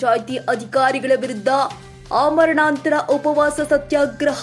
ಪಂಚಾಯಿತಿ ಅಧಿಕಾರಿಗಳ ವಿರುದ್ಧ ಆಮರಣಾಂತರ ಉಪವಾಸ ಸತ್ಯಾಗ್ರಹ.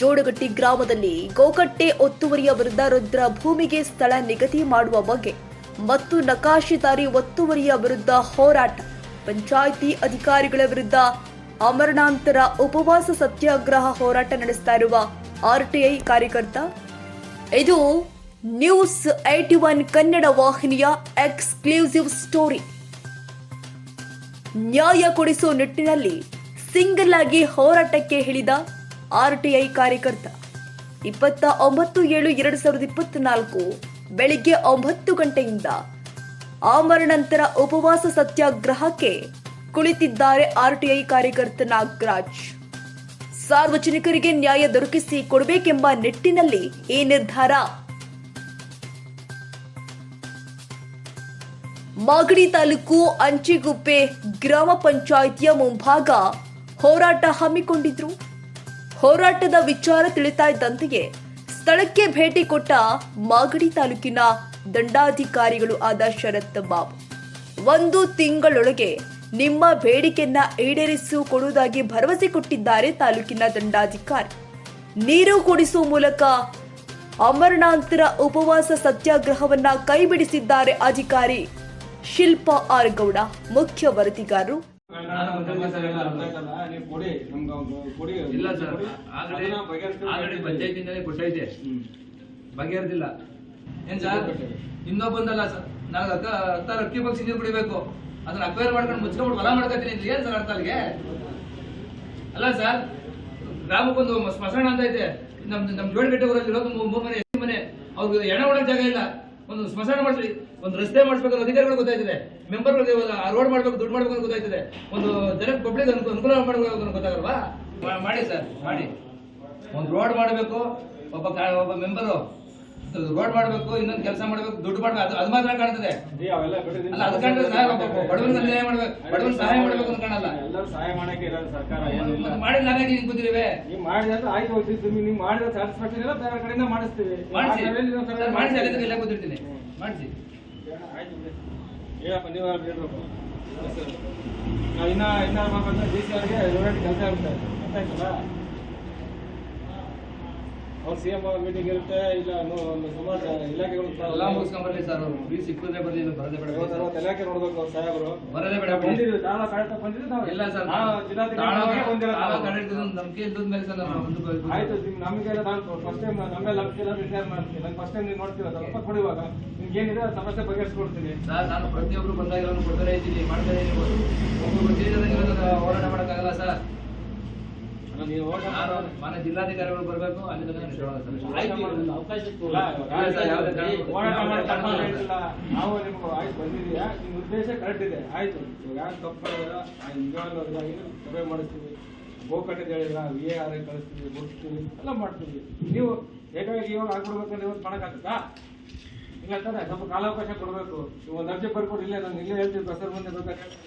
ಜೋಡಗಟ್ಟಿ ಗ್ರಾಮದಲ್ಲಿ ಗೋಕಟ್ಟೆ ಒತ್ತುವರಿಯ ವಿರುದ್ಧ ರುದ್ರ ಭೂಮಿಗೆ ಸ್ಥಳ ನಿಗದಿ ಮಾಡುವ ಬಗ್ಗೆ ಮತ್ತು ನಕಾಶಿದಾರಿ ಒತ್ತುವರಿಯ ವಿರುದ್ಧ ಹೋರಾಟ. ಪಂಚಾಯಿತಿ ಅಧಿಕಾರಿಗಳ ವಿರುದ್ಧ ಆಮರಣಾಂತರ ಉಪವಾಸ ಸತ್ಯಾಗ್ರಹ ಹೋರಾಟ ನಡೆಸ್ತಾ ಇರುವ ಆರ್ಟಿಐ ಕಾರ್ಯಕರ್ತ. ಇದು ನ್ಯೂಸ್ ಏಟಿ ಒನ್ ಕನ್ನಡ ವಾಹಿನಿಯ ಎಕ್ಸ್ಕ್ಲೂಸಿವ್ ಸ್ಟೋರಿ. ನ್ಯಾಯ ಕೊಡಿಸೋ ನಿಟ್ಟಿನಲ್ಲಿ ಸಿಂಗಲ್ ಆಗಿ ಹೋರಾಟಕ್ಕೆ ಇಳಿದ ಆರ್ಟಿಐ ಕಾರ್ಯಕರ್ತ. ಇಪ್ಪತ್ತ ಒಂಬತ್ತು ಏಳು ಎರಡು ಸಾವಿರದ ಇಪ್ಪತ್ನಾಲ್ಕು ಬೆಳಿಗ್ಗೆ ಒಂಬತ್ತು ಗಂಟೆಯಿಂದ ಆಮರಣಂತರ ಉಪವಾಸ ಸತ್ಯಾಗ್ರಹಕ್ಕೆ ಕುಳಿತಿದ್ದಾರೆ ಆರ್ಟಿಐ ಕಾರ್ಯಕರ್ತ ನಾಗರಾಜ್. ಸಾರ್ವಜನಿಕರಿಗೆ ನ್ಯಾಯ ದೊರಕಿಸಿ ಕೊಡಬೇಕೆಂಬ ನಿಟ್ಟಿನಲ್ಲಿ ಈ ನಿರ್ಧಾರ. ಮಾಗಡಿ ತಾಲೂಕು ಅಂಚಿಗುಪ್ಪೆ ಗ್ರಾಮ ಪಂಚಾಯಿತಿಯ ಮುಂಭಾಗ ಹೋರಾಟ ಹಮ್ಮಿಕೊಂಡಿದ್ರು. ಹೋರಾಟದ ವಿಚಾರ ತಿಳಿತಾ ಇದ್ದಂತೆಯೇ ಸ್ಥಳಕ್ಕೆ ಭೇಟಿ ಕೊಟ್ಟ ಮಾಗಡಿ ತಾಲೂಕಿನ ದಂಡಾಧಿಕಾರಿಗಳು ಆದ ಶರತ್ ಬಾಬು. ಒಂದು ತಿಂಗಳೊಳಗೆ ನಿಮ್ಮ ಬೇಡಿಕೆಯನ್ನ ಈಡೇರಿಸಿಕೊಡುವುದಾಗಿ ಭರವಸೆ ಕೊಟ್ಟಿದ್ದಾರೆ ತಾಲೂಕಿನ ದಂಡಾಧಿಕಾರಿ. ನೀರು ಕುಡಿಸುವ ಮೂಲಕ ಅಮರಣಾಂತರ ಉಪವಾಸ ಸತ್ಯಾಗ್ರಹವನ್ನ ಕೈಬಿಡಿಸಿದ್ದಾರೆ ಅಧಿಕಾರಿ. ಶಿಲ್ಪಾ ಆರ್ ಗೌಡ ಮುಖ್ಯ ವರದಿಗಾರರು. ನಾನು ಇಲ್ಲ ಸರ್. ಆಲ್ರೆಡಿ ಆಲ್ರೆಡಿ ಪಂಚಾಯತಿಂದಲೇ ಕೊಟ್ಟೈತೆ. ಬಗೆಹರಿದಿಲ್ಲ. ಏನ್ ಸರ್? ಇನ್ನೊಬ್ಬಂದಲ್ಲ ಸರ್? ನಾವು ಹತ್ತ ಹತ್ತಾರು ಅಕ್ಕಿ ಬಗ್ಗೆ ನೀರು ಕುಡಿಬೇಕು. ಅದನ್ನ ಅಕ್ವೈರ್ ಮಾಡ್ಕೊಂಡು ಮುಚ್ಕೊಂಡ್ಬಿಟ್ಟು ಹೊಲ ಮಾಡ್ಕೊತೀನಿ ಅಂತ ಏನ್ ಸರ್ ಅರ್ಥ ಅಲ್ಲಿಗೆ? ಅಲ್ಲ ಸರ್ ಗ್ರಾಮಕ್ಕೊಂದು ಸ್ಮಶಾನ ಅಂತ ಐತೆ. ನಮ್ ನಮ್ ಜೋಡಗಟ್ಟೆ ಊರಲ್ಲಿ ಇರೋದು ಮೂರು ಮನೆ ಮನೆ. ಅವ್ರಿಗೆ ಎಣ ಒಳಗ್ ಜಾಗ ಇಲ್ಲ. ಒಂದು ಸ್ಮಶಾನ ಮಾಡಿಸಿ. ಒಂದು ರಸ್ತೆ ಮಾಡ್ಸ್ಬೇಕು ಅಧಿಕಾರಿಗಳು ಗೊತ್ತಾಯ್ತದೆ. ಮೆಂಬರ್ಗಳಿಗೆ ರೋಡ್ ಮಾಡ್ಬೇಕು ದುಡ್ಡು ಮಾಡ್ಬೇಕು ಅಂತ ಗೊತ್ತಾಯ್ತದೆ. ಒಂದು ಜನ ಪಬ್ಲಿಕ್ ಅನುಕೂಲ ಮಾಡ್ಬೇಕು ಅಂತ ಗೊತ್ತಾಗಲ್ವಾ? ಮಾಡಿ ಸರ್ ಮಾಡಿ. ಒಂದು ರೋಡ್ ಮಾಡಬೇಕು ಒಬ್ಬ ಕಾ- ಒಬ್ಬ ಮೆಂಬರು ರೋಡ್ ಮಾಡಬೇಕು ಇನ್ನೊಂದು ಕೆಲಸ ಮಾಡಬೇಕು ದುಡ್ಡು ಮಾಡ್ಬೇಕು ಅದು ಅದು ಮಾತ್ರ ಕಾಣ್ತದೆ. ಏ, ಅವೆಲ್ಲ ಬಿಡಿ, ಅಲ್ಲ ಅದು ಕಾಣ್ತದೆ ಸರ್ ಒಬ್ಬ ಅನ್ಯಾಯ ಮಾಡ್ಬೇಕು. ಬಡವನ್ ಸಹಾಯ ಮಾಡ್ಬೇಕು. ಅಂತ ಕಾಣಲ್ಲ. ಎಲ್ಲರೂ ಸಹಾಯ ಮಾಡಕ್ಕೆ ಇರೋದು ಸರ್ಕಾರ ಏನಿಲ್ಲ. ಮಾಡಿ ಕೂತಿರುವೆ ನೀವು ಮಾಡಿದ್ರೆ ಆಯ್ತು ನೀವು ಮಾಡಿದ್ರೆ ಸ್ಯಾಟಿಸ್ಫ್ಯಾಕ್ಷನ್ ಇಲ್ಲ ಬೇರೆ ಕಡೆಯಿಂದ ಮಾಡಿಸ್ತೀವಿ. ಮಾಡಿಸಿ. ಮಾಡಿಸಿ. ಅಲ್ಲಿಂದ ಇಲ್ಲೇ ಕೂತಿರ್ತೀನಿ. ಮಾಡಿಸಿ. ಹೇಳಪ್ಪ ನೀವು ಹೇಳ್ಬೇಕು? ನಾವು ಇನ್ನ ಇನ್ನ ಮಾಡ್ಬೇಕಂದ್ರೆ ಡಿ ಸಿ ಅವರಿಗೆ ಏಳೆಂಟು ಕೆಲಸ ಇರುತ್ತೆ. ಗೊತ್ತಾಯ್ತಲ್ಲ? ಅವ್ರು ಸಿ ಎಂ ಮೀಟಿಂಗ್ ಇರುತ್ತೆ ಇಲ್ಲ ಒಂದು ಸುಮಾರು ಇಲಾಖೆಗಳು ಎಲ್ಲ ಮುಗಿಸ್ಕೊಂಡ್ಬರ್ಲಿ ಸರ್ ಅವರು ಬಿ ಸಿಕ್ಕಿದ್ರೆ ಬರ್ಲಿ ಇಲ್ಲ ಬರದೇ ಬೇಡ ಇಲಾಖೆ ನೋಡ್ಬೇಕು ಅವ್ರು ಸಾಹೇಬರು. ಬರದೇ ಬೇಡ ಬಂದಿದ್ರು ತಾಳ ಕಾಯ್ತಾ ಬಂದಿದ್ದೀವಿ ನಾವು. ಇಲ್ಲ ಸರ್ ಜಿಲ್ಲಾಧಿಕಾರಿ ನಾವು. ಕನ್ನಡ ನಂಬಿಕೆ ಇದ್ದದ ಮೇಲೆ ಸರ್ ಆಯ್ತು ನಿಮ್ಗೆ ನಮಗೆಲ್ಲ ನಾನು ಫಸ್ಟ್ ಟೈಮ್ ನಮ್ಮೆಲ್ಲ ನಂಬಿಕೆಲ್ಲ ವಿಚಾರ ಮಾಡ್ತೀನಿ. ಫಸ್ಟ್ ಟೈಮ್ ನೀವು ನೋಡ್ತೀರ ಸ್ವಲ್ಪ ಕೊಡುವಾಗ ನಿಮ್ಗೆ ಏನಿದೆ ಸಮಸ್ಯೆ ಬಗೆಹರಿಸ್ಕೊಡ್ತೀನಿ. ಸರ್ ನಾನು ಪ್ರತಿಯೊಬ್ರು ಬಂದಾಗ ಕೊಡ್ತಾರೆ ಇದ್ದೀನಿ ಮಾಡ್ತಾರೆ ಇದ್ದೀನಿ ಒಬ್ಬೊಬ್ರು ತಿಳಿದಂಗೆ ಇರೋದನ್ನ ಹೋರಾಟ ಮಾಡೋಕ್ಕಾಗಲ್ಲ ಸರ್ ಅಲ್ಲ, ನೀವು ಹೋರಾಟ ನಾನು ಮಾಡಿ. ಮಾನ್ಯ ಜಿಲ್ಲಾಧಿಕಾರಿಗಳು ಬರಬೇಕು ಅಲ್ಲಿ ತನಕ ನಾನು ಹೇಳೋಣ ಸರ್ ಆಯ್ತು, ಅವಕಾಶ ಇಲ್ಲ, ಇಲ್ಲ ಸರ್, ಯಾವುದೇ ಕಾರಣಕ್ಕೂ- ಹೋರಾಟ ಮಾಡಿ ಜಿಲ್ಲಾಧಿಕಾರಿಗಳು ಬರಬೇಕು ನಾವು ನಿಮ್ಗೆ ಆಯ್ತು ಬಂದಿದೀಯಾ ನಿಮ್ಮ ಉದ್ದೇಶ ಕರೆಕ್ಟ್ ಇದೆ. ಆಯ್ತು ಇವಾಗ ಯಾರು ತಪ್ಪು ನಿಜವಾಗ್ಲೂ ಸಭೆ ಮಾಡಿಸ್ತೀವಿ. ಗೋಕಟ್ಟದ ಹೇಳಿಲ್ಲ ವಿ ಎ ಆರ್ ಕಳಿಸ್ತೀವಿ ಮುಗಿಸ್ತೀವಿ ಎಲ್ಲ ಮಾಡ್ತೀವಿ. ನೀವು ಏಕಾಏಕಿ ಇವಾಗ ಹಾಕ್ಬಿಡ್ಬೇಕಂದ್ರೆ ಇವತ್ತು ಮಾಡೋಕ್ಕಾಗುತ್ತಾ? ಇಲ್ಲ ಅಂತಾರೆ ಸ್ವಲ್ಪ ಕಾಲಾವಕಾಶ ಕೊಡಬೇಕು. ಒಂದು ಅರ್ಜಿ ಬರ್ಕೊಡಿ ಇಲ್ಲೇ ನಾನು ಇಲ್ಲೇ ಹೇಳ್ತೀವಿ ಬಸರ್ ಮುಂದೆ ಬೇಕಾದ್ರೆ ಹೇಳ್ತೀನಿ.